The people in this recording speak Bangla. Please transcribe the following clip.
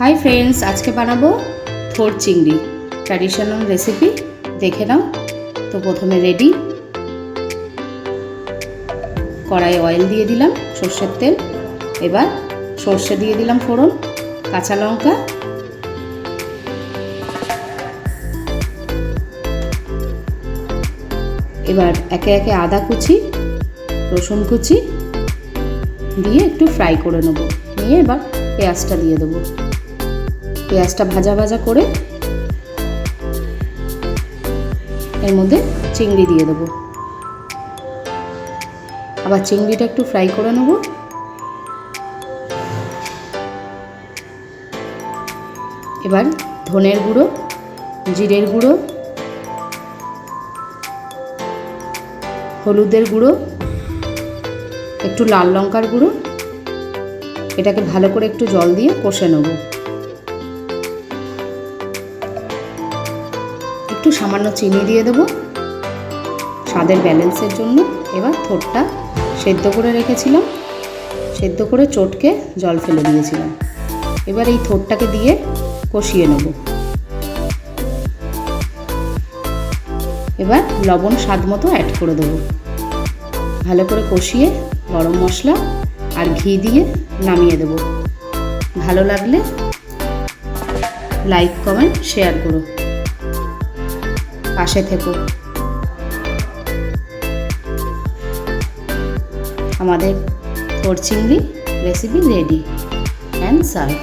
হাই ফ্রেন্ডস আজকে বানাবো থোর চিংড়ি। ট্র্যাডিশনাল রেসিপি দেখে নাও। তো প্রথমে রেডি কড়াই অয়েল দিয়ে দিলাম, সর্ষের তেল। এবার সর্ষে দিয়ে দিলাম ফোড়ন, কাঁচা লঙ্কা। এবার একে একে আদা কুচি, রসুন কুচি দিয়ে একটু ফ্রাই করে নেব। নিয়ে এবার পেঁয়াজটা দিয়ে দেবো। পেঁয়াজটা ভাজা ভাজা করে এর মধ্যে চিংড়ি দিয়ে দেবো। আবার চিংড়িটা একটু ফ্রাই করে নেব। এবার ধনের গুঁড়ো, জিরের গুঁড়ো, হলুদের গুঁড়ো, একটু লাল লঙ্কার গুঁড়ো, এটাকে ভালো করে একটু জল দিয়ে কষে নেব। একটু সামান্য চিনি দিয়ে দেবো। স্বাদের ব্যালেন্সের জন্য এবার থোরটা সেদ্ধ করে রেখেছিলাম। সেদ্ধ করে চটকে জল ফেলে দিয়েছিলাম। এবার এই থোরটাকে দিয়ে কষিয়ে নেব। এবার লবণ স্বাদ মতো অ্যাড করে দেবো। ভালো করে কষিয়ে গরম মশলা আর ঘি দিয়ে নামিয়ে দেব। ভালো লাগলে লাইক কমেন্ট শেয়ার করো। পাশে থেকো। আমাদের কোরচিংড়ি রেসিপি রেডি অ্যান্ড সার্ভ